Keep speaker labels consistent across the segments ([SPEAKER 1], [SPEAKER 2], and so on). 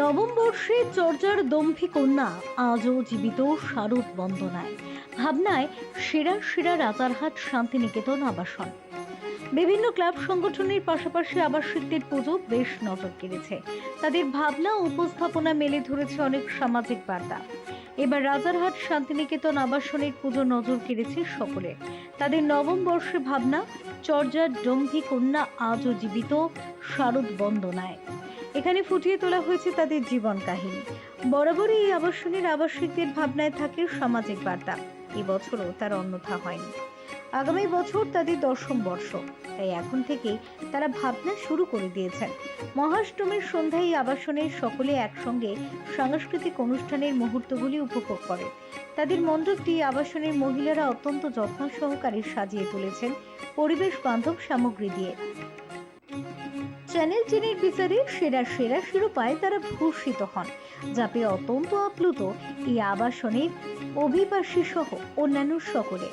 [SPEAKER 1] নবম বর্ষে চর্যার দম্ভী কন্যা আজও জীবিত শারদ বন্দনায়। ভাবনায় সেরা সেরা রাজারহাট শান্তিনিকেতন আবাসন। বিভিন্ন ক্লাব সংগঠনের পাশাপাশি আবাসিকদের পুজো বেশ নজর কেড়েছে। তাদের ভাবনা উপস্থাপনা মেলে ধরেছে অনেক সামাজিক বার্তা। এবার রাজারহাট শান্তিনিকেতন আবাসনের পুজো নজর কেড়েছে সকলে। তাদের নবম বর্ষে ভাবনা, চর্যার ডম্ভী কন্যা আজও জীবিত শারদ বন্দনায়। এখানে ফুটিয়ে তোলা হয়েছে তাদের জীবন কাহিনী। বরাবরই এই আবাসনের আবাসিকদের ভাবনায় থাকে সামাজিক বার্তা। এবছরও তার অন্যথা হয়নি। আগামী বছর তাদের দশম বর্ষ। তাই এখন থেকেই তারা ভাবনা শুরু করে দিয়েছেন। মহাষ্টমীর সন্ধ্যায় আবাসনের সকলে একসঙ্গে সাংস্কৃতিক অনুষ্ঠানের মুহূর্তগুলি উপভোগ করে তাদের মণ্ডপটি আবাসনের মহিলারা অত্যন্ত যত্ন সহকারে সাজিয়ে তুলেছেন। পরিবেশ বান্ধব সামগ্রী দিয়ে। চ্যানেল চেনের বিচারে সেরা সেরা শিরোপায় তারা ভূষিত হন। যা পেয়ে অত্যন্ত আপ্লুত এই আবাসনের অভিবাসী সহ অন্যান্য সকলে।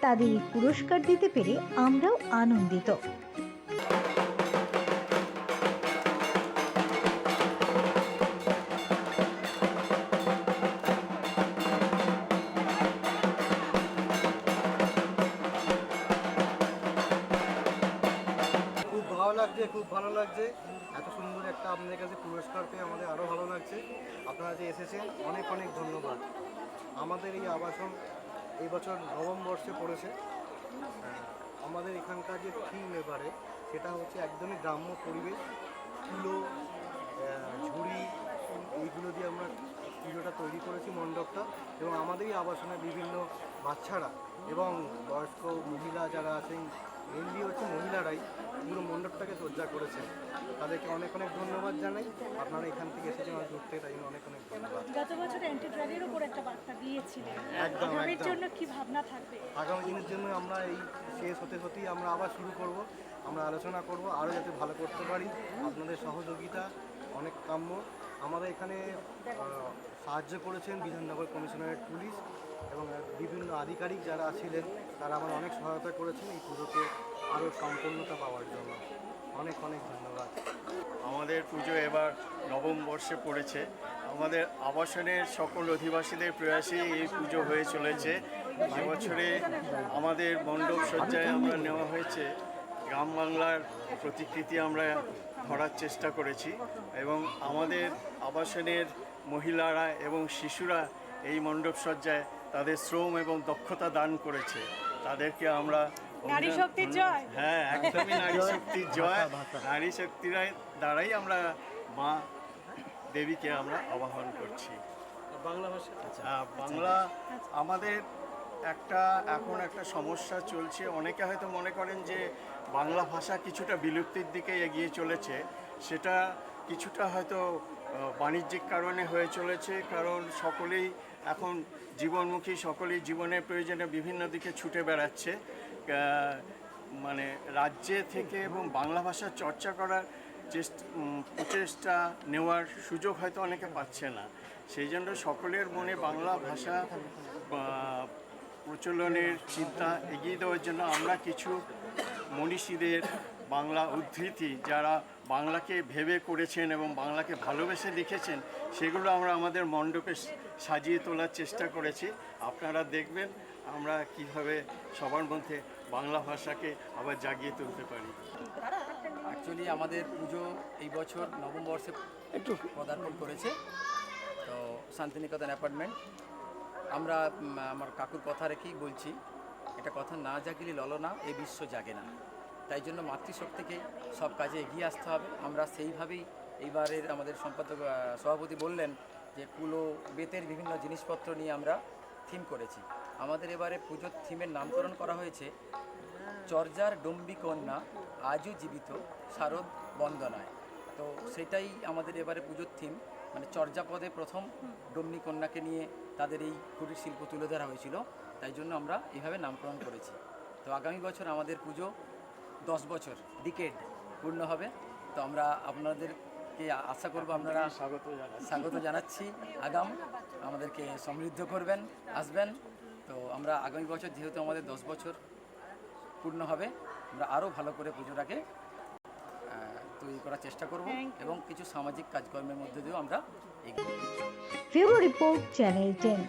[SPEAKER 1] তাদের এই পুরস্কার দিতে পেরে আমরাও আনন্দিত।
[SPEAKER 2] লাগছে, খুব ভালো লাগছে। এত সুন্দর একটা আপনাদের কাছে পুরস্কার পেয়ে আমাদের আরও ভালো লাগছে। আপনারা যে এসেছেন, অনেক অনেক ধন্যবাদ। আমাদের এই আবাসন এই বছর নবম বর্ষে পড়েছে। আমাদের এখানকার যে থিম এবারে, সেটা হচ্ছে একদমই গ্রাম্য পরিবেশ। তুলো ঝুড়ি, এইগুলো দিয়ে আমরা পুজোটা তৈরি করেছি মণ্ডপটা। এবং আমাদের এই আবাসনে বিভিন্ন বাচ্চারা এবং বয়স্ক মহিলা যারা আছেন মেনলি হচ্ছে মহিলারাই পুরো মণ্ডপটাকে সজ্জা করেছেন। তাদেরকে অনেক অনেক ধন্যবাদ জানাই। আপনারা এখান থেকে এসেছেন আমার থেকে তাই জন্য অনেক অনেক ধন্যবাদ।
[SPEAKER 3] গত বছর অ্যান্টি ড্রাগের উপর একটা বার্তা দিয়েছিলেন।
[SPEAKER 2] একদম,
[SPEAKER 3] আগামীর জন্য কি ভাবনা থাকবে?
[SPEAKER 2] আগামী দিনের জন্য আমরা এই শেষ হতে হতেই আমরা আবার শুরু করব। আমরা আলোচনা করব আরও যাতে ভালো করতে পারি। আপনাদের সহযোগিতা অনেক কাম্য। আমাদের এখানে সাহায্য করেছেন বিধাননগর কমিশনারেট পুলিশ এবং বিভিন্ন আধিকারিক যারা ছিলেন, তারা আমার অনেক সহায়তা করেছেন এই পুজোকে আরও সম্পূর্ণতা পাওয়ার জন্য। অনেক অনেক ধন্যবাদ।
[SPEAKER 4] আমাদের পুজো এবার নবম বর্ষে পড়েছে। আমাদের আবাসনের সকল অধিবাসীদের প্রয়াসে এই পুজো হয়ে চলেছে। এবছরে আমাদের মণ্ডপ সজ্জায় আমরা নেওয়া হয়েছে গ্রাম বাংলার প্রতিকৃতি আমরা ধরার চেষ্টা করেছি এবং আমাদের আবাসনের মহিলারা এবং শিশুরা এই মণ্ডপ সজ্জায় তাদের শ্রম এবং দক্ষতা দান করেছে। তাদেরকে আমরা
[SPEAKER 3] নারী শক্তির জয়।
[SPEAKER 4] হ্যাঁ একদমই নারী শক্তির জয়। নারী শক্তির দ্বারাই আমরা মা দেবীকে আমরা আবাহন করছি।
[SPEAKER 2] বাংলা ভাষা?
[SPEAKER 4] আহ, বাংলা আমাদের একটা, এখন একটা সমস্যা চলছে। অনেকে হয়তো মনে করেন যে বাংলা ভাষা কিছুটা বিলুপ্তির দিকে এগিয়ে চলেছে। সেটা কিছুটা হয়তো বাণিজ্যিক কারণে হয়ে চলেছে। কারণ সকলেই এখন জীবনমুখী, সকলেই জীবনের প্রয়োজনে বিভিন্ন দিকে ছুটে বেড়াচ্ছে। মানে রাজ্যে থেকে এবং বাংলা ভাষা চর্চা করার চেষ্টা প্রচেষ্টা নেওয়ার সুযোগ হয়তো অনেকে পাচ্ছে না। সেই জন্য সকলের মনে বাংলা ভাষা প্রচলনের চিন্তা এগিয়ে দেওয়ার জন্য আমরা কিছু মনীষীদের বাংলা উদ্ধৃতি যারা বাংলাকে ভেবে করেছেন এবং বাংলাকে ভালোবেসে লিখেছেন সেগুলো আমরা আমাদের মণ্ডপে সাজিয়ে তোলার চেষ্টা করেছি। আপনারা দেখবেন আমরা কীভাবে সবার মধ্যে বাংলা ভাষাকে আবার জাগিয়ে তুলতে পারি।
[SPEAKER 5] অ্যাকচুয়ালি আমাদের পুজো এই বছর নবম বর্ষে একটু পদার্পণ করেছে। তো শান্তিনিকেতন অ্যাপার্টমেন্ট। আমরা আমার কাকুর কথা রেখেই বলছি, এটা কথা না জাগিলে ললনা এই বিশ্ব জাগে না। তাই জন্য মাতৃশক্তিকে সব কাজে এগিয়ে আসতে হবে। আমরা সেইভাবেই এইবারের আমাদের সম্পাদক সভাপতি বললেন যে, কুলো বেতের বিভিন্ন জিনিসপত্র নিয়ে আমরা থিম করেছি। আমাদের এবারে পুজোর থিমের নামকরণ করা হয়েছে, চর্যার ডম্বি কন্যা আজও জীবিত, শারদ বন্দনায়। তো সেটাই আমাদের এবারে পুজোর থিম। মানে চর্যাপদে প্রথম ডম্বি কন্যাকে নিয়ে তাদের এই কুটির শিল্প তুলে ধরা হয়েছিল। তাই জন্য আমরা এইভাবে নামকরণ করেছি। তো আগামী বছর আমাদের পুজো দশ বছর ডিকেড পূর্ণ হবে। তো আমরা আপনাদেরকে আশা করব আপনারা
[SPEAKER 4] স্বাগত
[SPEAKER 5] স্বাগত জানাচ্ছি। আগাম আমাদেরকে সমৃদ্ধ করবেন আসবেন। তো আমরা আগামী বছর যেহেতু আমাদের দশ বছর পূর্ণ হবে আমরা আরও ভালো করে পুজোটাকে তৈরি করার চেষ্টা করব এবং কিছু সামাজিক কাজকর্মের মধ্যে দিয়েও আমরা
[SPEAKER 1] রিপোর্ট চ্যানেল টেন